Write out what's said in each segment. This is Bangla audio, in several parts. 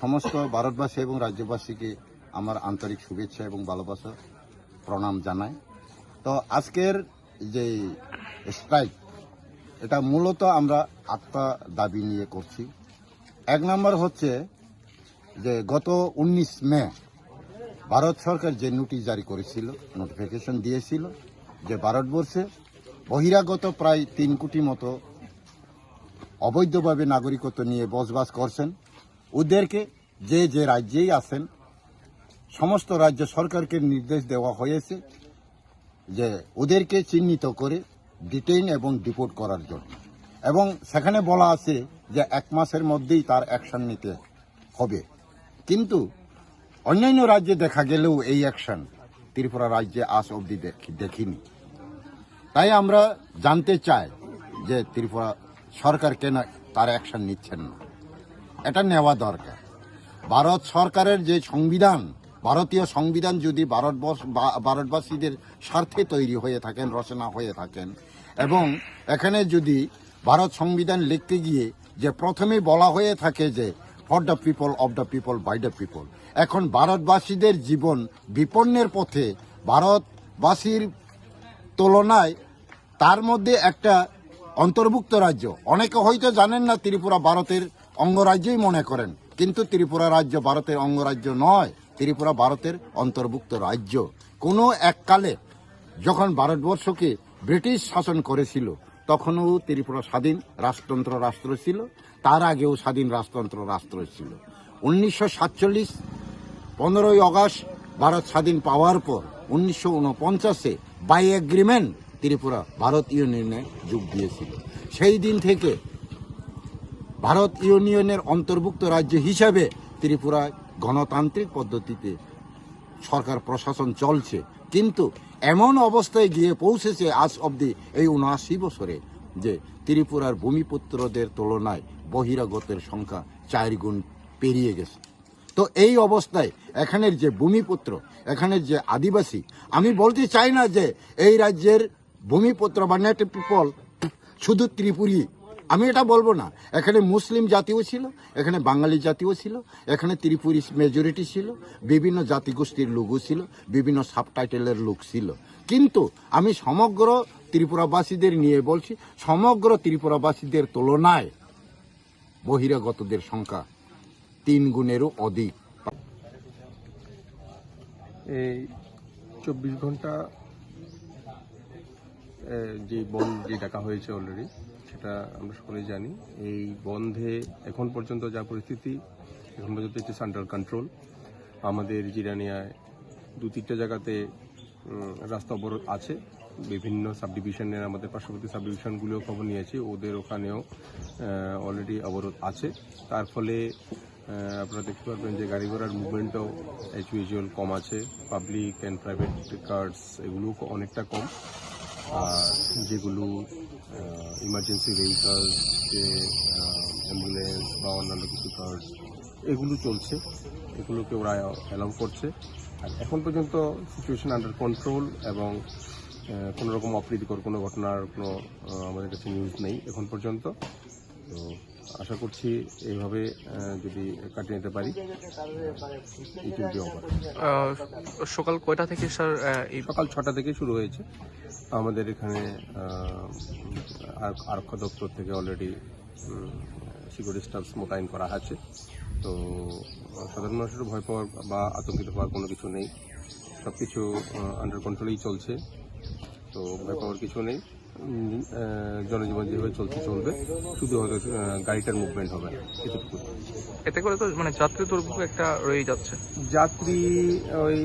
সমস্ত ভারতবাসী এবং রাজ্যবাসীকে আমার আন্তরিক শুভেচ্ছা এবং ভালোবাসা, প্রণাম জানাই। তো আজকের যে স্ট্রাইক এটা মূলত আমরা আত্মা দাবি নিয়ে করছি। এক নম্বর হচ্ছে যে গত উনিশ মে ভারত সরকার যে নোটিশ জারি করেছিল নোটিফিকেশন দিয়েছিল যে ভারতবর্ষে বহিরাগত প্রায় তিন কোটি মতো অবৈধভাবে নাগরিকত্ব নিয়ে বসবাস করছেন। ওদেরকে যে যে রাজ্যেই আছেন, সমস্ত রাজ্য সরকারকে নির্দেশ দেওয়া হয়েছে যে ওদেরকে চিহ্নিত করে ডিটেইন এবং ডিপোর্ট করার জন্য। এবং সেখানে বলা আছে যে এক মাসের মধ্যেই তার অ্যাকশন নিতে হবে। কিন্তু অন্যান্য রাজ্যে দেখা গেলেও এই অ্যাকশন ত্রিপুরা রাজ্যে আজ অবধি দেখি- দেখিনি। তাই আমরা জানতে চাই যে ত্রিপুরা সরকার কেন তার অ্যাকশন নিচ্ছেন না। এটা নেওয়া দরকার। ভারত সরকারের যে সংবিধান, ভারতীয় সংবিধান যদি ভারতবর্ষ ভারতবাসীদের স্বার্থে তৈরি হয়ে থাকেন, রচনা হয়ে থাকেন, এবং এখানে যদি ভারত সংবিধান লিখতে গিয়ে যে প্রথমে বলা হয়ে থাকে যে for the people of the people by the people এখন ভারতবাসীদের জীবন বিপন্নের পথে ভারতবাসীর তুলনায় তার মধ্যে একটা অন্তর্ভুক্ত রাজ্য। অনেকে হয়তো জানেন না ত্রিপুরা ভারতের অঙ্গরাজ্যই মনে করেন। কিন্তু ত্রিপুরা রাজ্য ভারতের অঙ্গরাজ্য নয়, ত্রিপুরা ভারতের অন্তর্ভুক্ত রাজ্য। কোনো এককালে যখন ভারতবর্ষকে ব্রিটিশ শাসন করেছিল, তখনও ত্রিপুরা স্বাধীন রাজতন্ত্র রাষ্ট্র ছিল, তার আগেও স্বাধীন রাজতন্ত্র রাষ্ট্র ছিল। উনিশশো সাতচল্লিশ, পনেরোই আগস্ট ভারত স্বাধীন পাওয়ার পর উনিশশো উনপঞ্চাশে বাই এগ্রিমেন্ট ত্রিপুরা ভারত ইউনিয়নে যোগ দিয়েছিল। সেই দিন থেকে ভারত ইউনিয়নের অন্তর্ভুক্ত রাজ্য হিসাবে ত্রিপুরায় গণতান্ত্রিক পদ্ধতিতে সরকার প্রশাসন চলছে। কিন্তু এমন অবস্থায় গিয়ে পৌঁছেছে আজ অবধি এই উনআশি বছরে যে ত্রিপুরার ভূমিপুত্রদের তুলনায় বহিরাগতের সংখ্যা চার গুণ পেরিয়ে গেছে। তো এই অবস্থায় এখানের যে ভূমিপুত্র, এখানের যে আদিবাসী, আমি বলতে চাই না যে এই রাজ্যের ভূমিপুত্র বা নেটিভ পিপল শুধু ত্রিপুরী আমি এটা বলব না। এখানে মুসলিম জাতিও ছিল, এখানে বাঙালি জাতিও ছিল, এখানে ত্রিপুরী মেজরিটি ছিল, বিভিন্ন জাতিগোষ্ঠীর লোকও ছিল, বিভিন্ন সাবটাইটেলের লোক ছিল। কিন্তু আমি সমগ্র ত্রিপুরাবাসীদের নিয়ে বলছি, সমগ্র ত্রিপুরাবাসীদের তুলনায় বহিরাগতদের সংখ্যা তিন গুণেরও অধিক। এই চব্বিশ ঘণ্টা যে বন্ধ যে ডাকা হয়েছে অলরেডি সেটা আমরা সকলেই জানি। এই বন্ধে এখন পর্যন্ত যা পরিস্থিতি, এখন পর্যন্ত ইস আন্ডার কন্ট্রোল আমাদের জিরানিয়ায় দু তিনটা জায়গাতে রাস্তা অবরোধ আছে। বিভিন্ন সাব ডিভিশনের আমাদের পার্শ্ববর্তী সাব ডিভিশনগুলোও খবর নিয়েছি। ওদের ওখানেও অলরেডি অবরোধ আছে। তার ফলে আপনারা দেখতে পারবেন যে গাড়ি ঘোড়ার মুভমেন্টও অ্যাজ ইউজুয়াল কম আছে। পাবলিক অ্যান্ড প্রাইভেট কার্স এগুলো অনেকটা কম। আর যেগুলো ইমার্জেন্সি ভেহিকলস যে অ্যাম্বুলেন্স বা অন্যান্য কিছু কার্স এগুলো চলছে। এগুলোকে ওরা অ্যালাউ করছে। আর এখন পর্যন্ত সিচুয়েশন আন্ডার কন্ট্রোল এবং কোনোরকম কোনো রকম অপ্রীতিকর কোনো ঘটনার কোনো আমাদের কাছে নিউজ নেই এখন পর্যন্ত। তো আশা করছি এইভাবে যদি কাটিয়ে নিতে পারি সকাল কয়টা থেকে স্যার এই সকাল ছটা থেকে শুরু হয়েছে। আমাদের এখানে আরক্ষা দপ্তর থেকে অলরেডি সিকিউরিটি স্টাফ মোতায়েন করা আছে। তো সাধারণ মানুষের ভয় পাওয়ার বা আতঙ্কিত হওয়ার কোনো কিছু নেই। সব কিছু আন্ডার কন্ট্রোলেই চলছে। তো ভয় পাওয়ার কিছু নেই। জনজীবন যেভাবে চলছে চলবে। শুধু হয়তো গাড়িটার মুভমেন্ট হবে না এতটুকু। এতে করে তো মানে যাত্রী দুর্ভোগ একটা রয়ে যাচ্ছে। যাত্রী ওই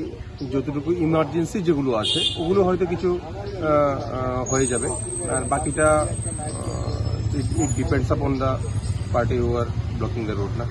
যতটুকু ইমার্জেন্সি যেগুলো আছে ওগুলো হয়তো কিছু হয়ে যাবে। আর বাকিটা it depends upon the party R blocking the road না।